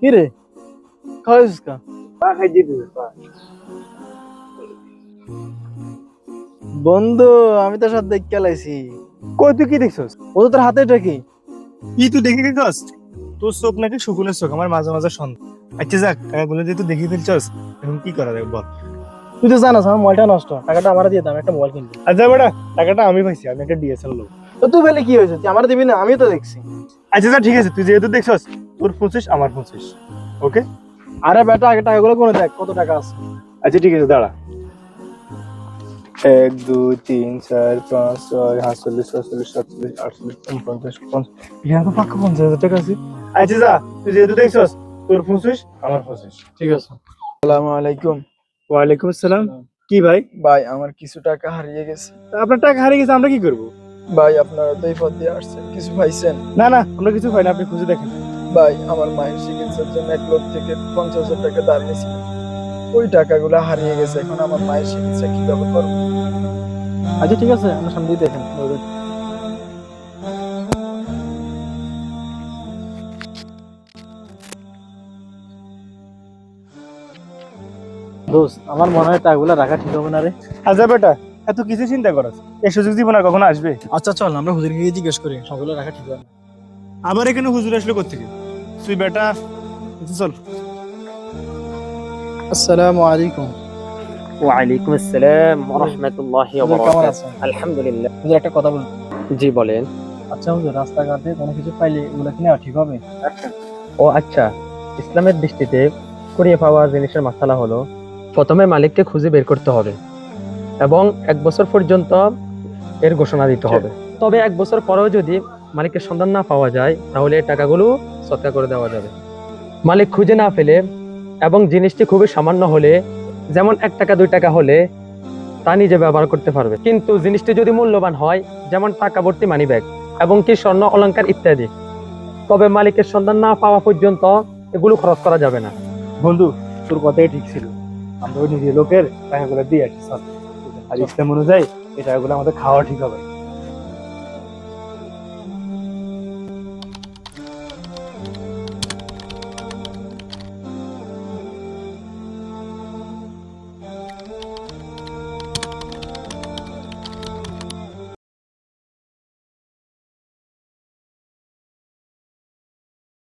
কি রে খাওয়াইছিস কা? পা খাই দিয়ে দিবে পা। বন্ধু আমি তোর সাথে দেখে লাইছি। কই তুই কি দেখছস? ও তো তোর হাতে এটা কি? কি তুই দেখে গেছস তোর চোখ নাকি শুকুনের চোখ আমার মাঝে মাঝে সন্দেহ। আচ্ছা যাক টাকাগুলো দিয়ে তুই দেখে ফেলছস। এখন কি করা যাবে বল। তুই তো জানাস আমার মোবাইলটা নষ্ট টাকাটা আমার দিয়ে দাম একটা মোবাইল কিনবি। আচ্ছা বেটা টাকাটা আমি পাইছি আমি একটা ডিএসএল লোক তুই বলে কি হয়েছে? তুই আমার দিবি না আমি তো দেখছি। আচ্ছা যা ঠিক আছে তুই যেহেতু দেখছস তোর পঁচিশ আমার পঁচিশ ওকে? আরে বেটা আগে টাকাগুলো কোনো দেখ কত টাকা আছে? আচ্ছা ঠিক আছে দাঁড়া। এক দুই তিন চার পাঁচ ছয় সাতচল্লিশ ছয়চল্লিশ সাতচল্লিশ আটচল্লিশ উনপঞ্চাশ পঞ্চাশ এখানে তো পাক্কা পঞ্চাশ হাজার টাকা আছে। আচ্ছা যা তুই যেহেতু দেখছস তোর পঁচিশ আমার পঁচিশ ঠিক আছে। আসসালামু আলাইকুম। ওয়ালাইকুম আসসালাম। কি ভাই? ভাই আমার কিছু টাকা হারিয়ে গেছে। আপনার টাকা হারিয়ে গেছে আমরা কি করব? ভাই আপনারা তো এই পথ দিয়ে আসছেন কিছু পাইছেন? না না আমরা কিছু পাই না আপনি খুঁজে দেখেন। ভাই আমার মায়ের চিকিৎসার জন্য এক লোক থেকে পঞ্চাশ হাজার টাকা ধার নিয়েছিলাম ওই টাকাগুলো হারিয়ে গেছে এখন আমার মায়ের চিকিৎসা কীভাবে করব? আচ্ছা ঠিক আছে আমার সামনে দেখেন দোস্ত আমার মনে হয় টাকাগুলো রাখা ঠিক হবে না রে। আচ্ছা বেটা। এত কিছু চিন্তা করস এই সুযোগ জীবন আর কখনো আসবে? আচ্ছা চল আমরা হুজুরকে গিয়ে জিজ্ঞেস করি। সবগুলো রাখা ঠিক হবে না। আবার এখানে হুজুর আসলো কোথেকে তুই বেটা আচ্ছা, চল। আসসালামু আলাইকুম। ওয়ালাইকুম আসসালাম রহমতুল্লাহ হুজুর কেমন আছেন? আলহামদুলিল্লাহ। হুজুর একটা কথা বলুন। জি বলেন। আচ্ছা হুজুর রাস্তাঘাটে কোনো কিছু পাইলে এগুলো কি নেওয়া ঠিক হবে? ও আচ্ছা। ইসলামের দৃষ্টিতে কুড়িয়ে পাওয়া জিনিসের মাসালা হলো প্রথমে মালিককে খুঁজে বের করতে হবে। এবং এক বছর পর্যন্ত এর ঘোষণা দিতে হবে। তবে এক বছর পরেও যদি মালিকের সন্ধান না পাওয়া যায় তাহলে এই টাকাগুলো সৎকার করে দেওয়া যাবে। মালিক খুঁজে না পেলে এবং জিনিসটি খুবই সামান্য হলে যেমন এক টাকা দুই টাকা হলে তা নিজে ব্যবহার করতে পারবে। কিন্তু জিনিসটি যদি মূল্যবান হয় যেমন টাকা ভর্তি মানি ব্যাগ এবং কি স্বর্ণ অলংকার ইত্যাদি তবে মালিকের সন্ধান না পাওয়া পর্যন্ত এগুলো খরচ করা যাবে না। বন্ধু তোর কথাই ঠিক ছিল। আমরা নিজের লোকের টাকাগুলো দিয়ে আসি আর ইসলাম অনুযায়ী এই জায়গাগুলো আমাদের খাওয়া ঠিক হবে।